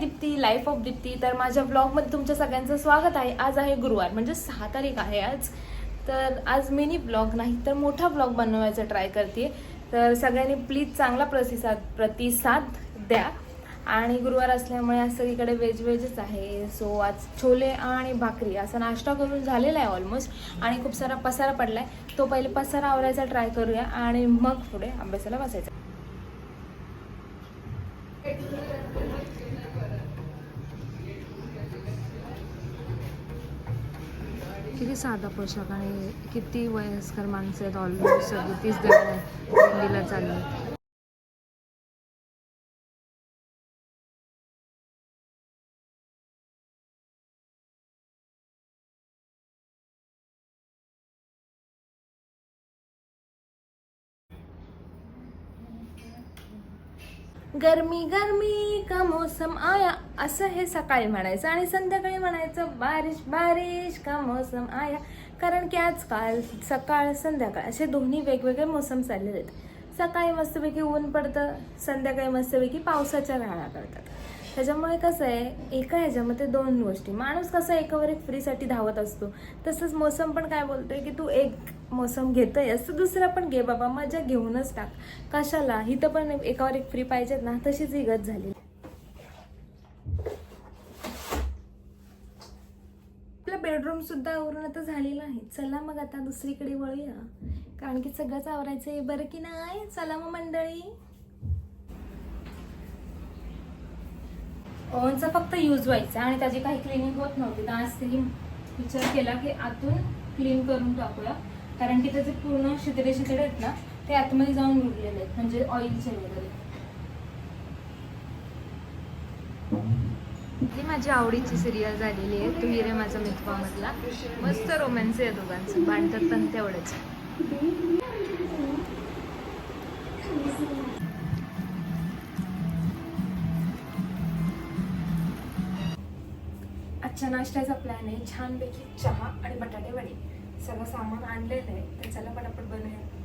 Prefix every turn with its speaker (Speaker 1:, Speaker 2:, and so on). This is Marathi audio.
Speaker 1: Deepti life of Deepti. तर माझ्या ब्लॉगमध्ये तुमच्या सगळ्यांचं स्वागत आहे. आज आहे गुरुवार म्हणजे सहा तारीख आहे आज. तर आज मिनी ब्लॉग नाही तर मोठा ब्लॉग बनवायचा ट्राय करते. तर सगळ्यांनी प्लीज चांगला प्रतिसाद प्रतिसाद द्या. आणि गुरुवार असल्यामुळे आज सगळीकडे वेज वेजच आहे. सो आज छोले आणि भाकरी असा नाश्ता करून झालेला आहे ऑलमोस्ट आणि खूप सारा पसारा पडला आहे तो पहिले पसारा आवरायचा ट्राय करूया. आणि मग पुढे अभ्यासाला बसायचा. किती साधा पोशाख आणि किती वयस्कर माणसं आहेत? ऑलमोस्ट सदतीस जण दिंडीला चालली. गरमी गरमी का मौसम? आया असं हे सकाळी म्हणायचं आणि संध्याकाळी म्हणायचं बारिश बारिश का मौसम? आया. कारण की आजकाल सकाळ संध्याकाळ असे दोन्ही वेगवेगळे मौसम चाललेले आहेत. सकाळी मस्तपैकी ऊन पडतं संध्याकाळी मस्तपैकी पावसाच्या राळा करतात त्याच्यामुळे कसं आहे एका ह्याच्यामध्ये दोन गोष्टी. माणूस कसं एकावर एक फ्रीसाठी धावत असतो. तसंच मोसम पण काय बोलतोय की तू एक मोसम घेतोय असं दुसरा पण घे बाबा मजा घेऊनच टाक. कशाला? इथं पण एकावर एक फ्री पाहिजेत ना तशीच ही गत झाली. आपलं बेडरूम सुद्धा आवरून आता झालेलं आहे. चला मग आता दुसरीकडे वळूया. कारण की सगळंच आवरायचं आहे बरं की नाही? चला मग मंडळी. ओव्हनचा फक्त यूज व्हायचा आणि त्याची काही क्लिनिंग होत नव्हती. तर आज तिने विचार केला की आतून क्लीन करून टाकूया. कारण की त्याचे पूर्ण शितडे शितडे आहेत ना ते आतमध्ये जाऊन उरलेले आहेत म्हणजे ऑइलचे वगैरे. ही माझी आवडीची सिरियल झालेली आहे. तू हिरे माझा मित्र मधला मस्त रोमॅन्स आहे दोघांचं. भांडतात पण तेवढंच. आजच्या नाश्त्याचा प्लॅन आहे. छानपैकी चहा आणि बटाटे वडे. सगळं सामान आणलेलं आहे. तर चला पटापट बनवूया.